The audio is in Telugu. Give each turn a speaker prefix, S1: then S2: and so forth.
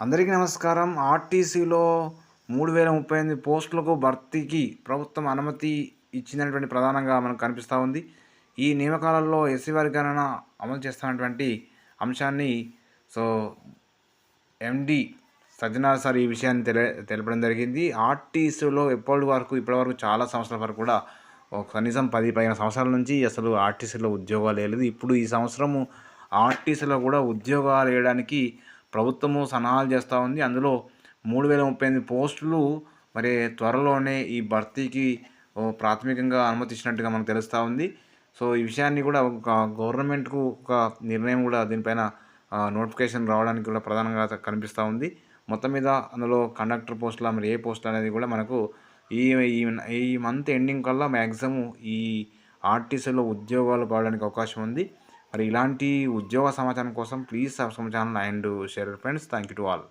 S1: అందరికీ నమస్కారం. ఆర్టీసీలో మూడు వేల ముప్పై ఎనిమిది పోస్టులకు భర్తీకి ప్రభుత్వం అనుమతి ఇచ్చినటువంటి ప్రధానంగా మనకు కనిపిస్తూ ఉంది. ఈ నియామకాలలో ఎస్సీ వర్గణన అమలు చేస్తున్నటువంటి అంశాన్ని సో ఎండి సజ్జనార్ సార్ ఈ విషయాన్ని తెలి తెలపడం జరిగింది. ఆర్టీసీలో ఎప్పటి వరకు ఇప్పటి వరకు చాలా సంవత్సరాల వరకు కూడా ఒక కనీసం పది పదిహేను సంవత్సరాల నుంచి అసలు ఆర్టీసీలో ఉద్యోగాలు లేదు ఇప్పుడు ఈ సంవత్సరము ఆర్టీసీలో కూడా ఉద్యోగాలు వేయడానికి ప్రభుత్వము సన్నాహాలు చేస్తూ ఉంది. అందులో మూడు వేల ముప్పై ఎనిమిది పోస్టులు మరి త్వరలోనే ఈ భర్తీకి ప్రాథమికంగా అనుమతించినట్టుగా మనకు తెలుస్తూ ఉంది. సో ఈ విషయాన్ని కూడా ఒక గవర్నమెంట్కు ఒక నిర్ణయం కూడా దీనిపైన నోటిఫికేషన్ రావడానికి కూడా ప్రధానంగా కనిపిస్తూ ఉంది. మొత్తం మీద అందులో కండక్టర్ పోస్టుల మరి ఏ పోస్ట్ అనేది కూడా మనకు ఈ ఈ- ఈ మంత్ ఎండింగ్ కల్లా మ్యాక్సిమం ఈ ఆర్టీసీలో ఉద్యోగాలు కావడానికి అవకాశం ఉంది. మరి ఇలాంటి ఉద్యోగ సమాచారం కోసం please subscribe channel and share friends thank you to all